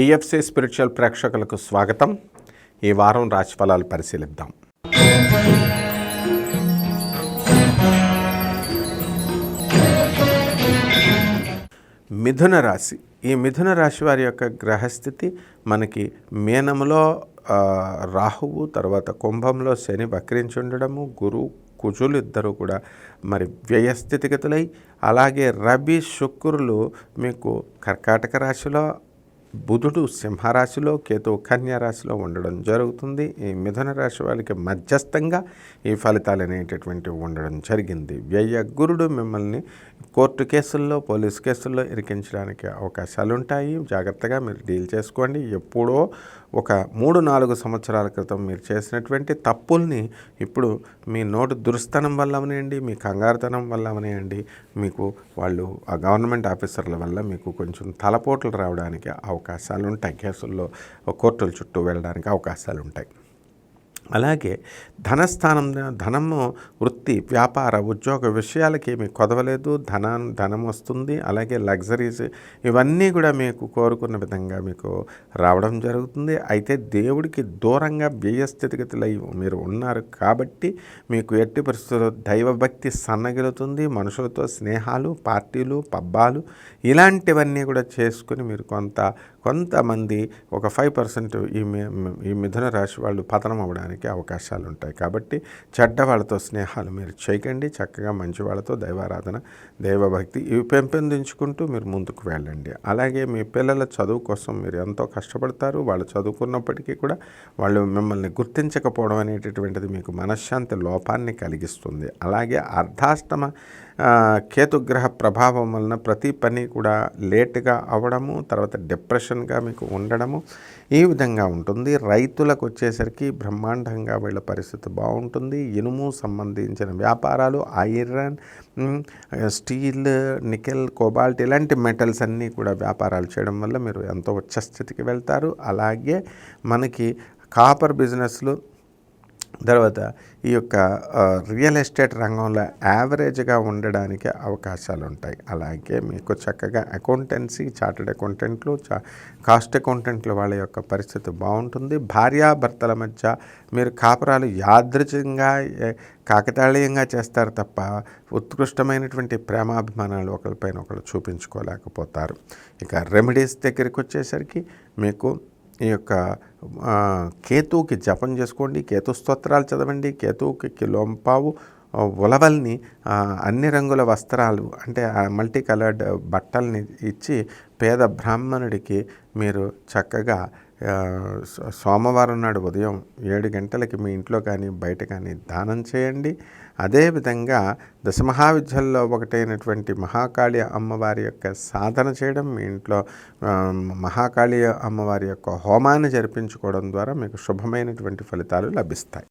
PFC spiritual ప్రేక్షకులకు స్వాగతం. ఈ వారం రాశిఫలాలు పరిశీలిద్దాం. మిథున రాశి. ఈ మిథున రాశి వారి యొక్క గ్రహస్థితి మనకి మేనములో రాహువు తర్వాత కుంభంలో శని వక్రించి ఉండడము గురు కుజులు ఇద్దరు కూడా మరి వ్యయస్థితిగతులై అలాగే రవి శుక్రులు మీకు కర్కాటక రాశిలో బుధుడు సింహరాశిలో కేతు కన్యారాశిలో ఉండడం జరుగుతుంది. ఈ మిథున రాశి వాళ్ళకి మధ్యస్థంగా ఈ ఫలితాలు అనేటటువంటివి ఉండడం జరిగింది. వ్యయ గురుడు మిమ్మల్ని కోర్టు కేసుల్లో పోలీస్ కేసుల్లో ఇరికించడానికి అవకాశాలు ఉంటాయి జాగ్రత్తగా మీరు డీల్ చేసుకోండి. ఎప్పుడో ఒక మూడు నాలుగు సంవత్సరాల క్రితం మీరు చేసినటువంటి తప్పుల్ని ఇప్పుడు మీ నోటు దుర్స్థనం వల్ల అవనివ్వండి మీ కంగారుతనం వల్ల అవనివ్వండి మీకు వాళ్ళు ఆ గవర్నమెంట్ ఆఫీసర్ల వల్ల మీకు కొంచెం తలపోట్లు రావడానికి అవకాశాలు ఉంటాయి కేసుల్లో కోర్టుల చుట్టూ వెళ్ళడానికి అవకాశాలు ఉంటాయి అలాగే ధనస్థానం ధనము వృత్తి వ్యాపార ఉద్యోగ విషయాలకి ఏమి కొదవలేదు. ధనం ధనం వస్తుంది. అలాగే లగ్జరీస్ ఇవన్నీ కూడా మీకు కోరుకున్న విధంగా మీకు రావడం జరుగుతుంది. అయితే దేవుడికి దూరంగా వ్యయస్థితిగతులై మీరు ఉన్నారు కాబట్టి మీకు ఎట్టి పరిస్థితుల్లో దైవభక్తి సన్నగిలుతుంది. మనుషులతో స్నేహాలు పార్టీలు పబ్బాలు ఇలాంటివన్నీ కూడా చేసుకుని మీరు కొంత కొంతమంది ఒక ఫైవ్ పర్సెంట్ ఈ ఈ మిథున రాశి వాళ్ళు పతనం అవ్వడానికి అవకాశాలు ఉంటాయి కాబట్టి చెడ్డ వాళ్ళతో స్నేహాలు మీరు చేయకండి. చక్కగా మంచి వాళ్ళతో దైవారాధన దైవభక్తి ఇవి పెంపొందించుకుంటూ మీరు ముందుకు వెళ్ళండి. అలాగే మీ పిల్లల చదువు కోసం మీరు ఎంతో కష్టపడతారు. వాళ్ళు చదువుకున్నప్పటికీ కూడా వాళ్ళు మిమ్మల్ని గుర్తించకపోవడం అనేటటువంటిది మీకు మనశ్శాంతి లోపాన్ని కలిగిస్తుంది. అలాగే అర్ధాష్టమ కేతుగ్రహ ప్రభావం వలన ప్రతి పని కూడా లేటుగా అవడము తర్వాత డిప్రెషన్గా మీకు ఉండడము ఈ విధంగా ఉంటుంది. రైతులకు వచ్చేసరికి బ్రహ్మాండంగా వీళ్ళ పరిస్థితి బాగుంటుంది. ఇనుము సంబంధించిన వ్యాపారాలు ఐరన్ స్టీల్ నికెల్ కోబాల్ట్ ఇలాంటి మెటల్స్ అన్నీ కూడా వ్యాపారాలు చేయడం వల్ల మీరు ఎంతో ఉచ్చస్థితికి వెళ్తారు. అలాగే మనకి కాపర్ బిజినెస్లు తర్వాత ఈ యొక్క రియల్ ఎస్టేట్ రంగంలో యావరేజ్గా ఉండడానికి అవకాశాలు ఉంటాయి అలాగే మీకు చక్కగా అకౌంటెన్సీ చార్టెడ్ అకౌంటెంట్లు చా కాస్ట్ అకౌంటెంట్లు వాళ్ళ యొక్క పరిస్థితి బాగుంటుంది. భార్యాభర్తల మధ్య మీరు కాపురాలు యాదృచ్ఛికంగా కాకతాళీయంగా చేస్తారు తప్ప ఉత్కృష్టమైనటువంటి ప్రేమాభిమానాలు ఒకరిపైన ఒకరు చూపించుకోలేకపోతారు. ఇక రెమెడీస్ దగ్గరికి వచ్చేసరికి మీకు యొక్క కేతువుకి జపం చేసుకోండి కేతు స్తోత్రాలు చదవండి కేతువుకి కిలోంపావు ఉలవల్ని అన్ని రంగుల వస్త్రాలు అంటే మల్టీ కలర్డ్ బట్టల్ని ఇచ్చి పేద బ్రాహ్మణుడికి మీరు చక్కగా సోమవారం నాడు ఉదయం ఏడు గంటలకి మీ ఇంట్లో కానీ బయట కానీ దానం చేయండి. అదేవిధంగా దశమహావిద్యల్లో ఒకటైనటువంటి మహాకాళి అమ్మవారి యొక్క సాధన చేయడం మీ ఇంట్లో మహాకాళి అమ్మవారి యొక్క హోమాన్ని జరిపించుకోవడం ద్వారా మీకు శుభమైనటువంటి ఫలితాలు లభిస్తాయి.